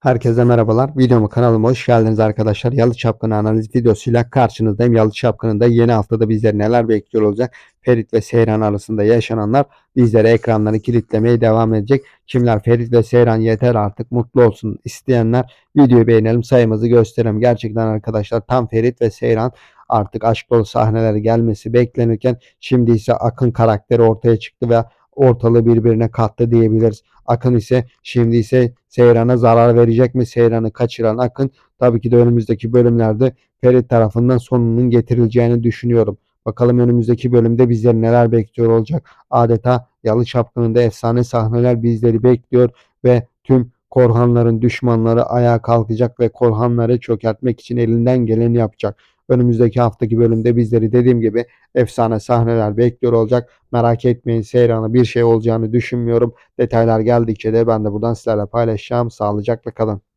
Herkese merhabalar. Videoma kanalıma hoş geldiniz arkadaşlar. Yalı Çapkını analiz videosuyla karşınızdayım. Yalı Çapkını'nda yeni haftada bizleri neler bekliyor olacak? Ferit ve Seyran arasında yaşananlar bizlere ekranları kilitlemeye devam edecek. Kimler Ferit ve Seyran yeter artık mutlu olsun isteyenler videoyu beğenelim sayımızı gösterelim. Gerçekten arkadaşlar tam Ferit ve Seyran artık aşk dolu sahneleri gelmesi beklenirken şimdi ise Akın karakteri ortaya çıktı ve ortalığı birbirine kattı diyebiliriz. Akın ise şimdi ise Seyran'a zarar verecek mi? Seyran'ı kaçıran Akın tabii ki de önümüzdeki bölümlerde Ferit tarafından sonunun getirileceğini düşünüyorum. Bakalım önümüzdeki bölümde bizleri neler bekliyor olacak. Adeta Yalı Çapkını'nda efsane sahneler bizleri bekliyor ve tüm Korhanların düşmanları ayağa kalkacak ve Korhanları çökertmek için elinden geleni yapacak. Önümüzdeki haftaki bölümde bizleri dediğim gibi efsane sahneler bekliyor olacak. Merak etmeyin Seyran'a bir şey olacağını düşünmüyorum. Detaylar geldikçe de ben de buradan sizlerle paylaşacağım. Sağlıcakla kalın.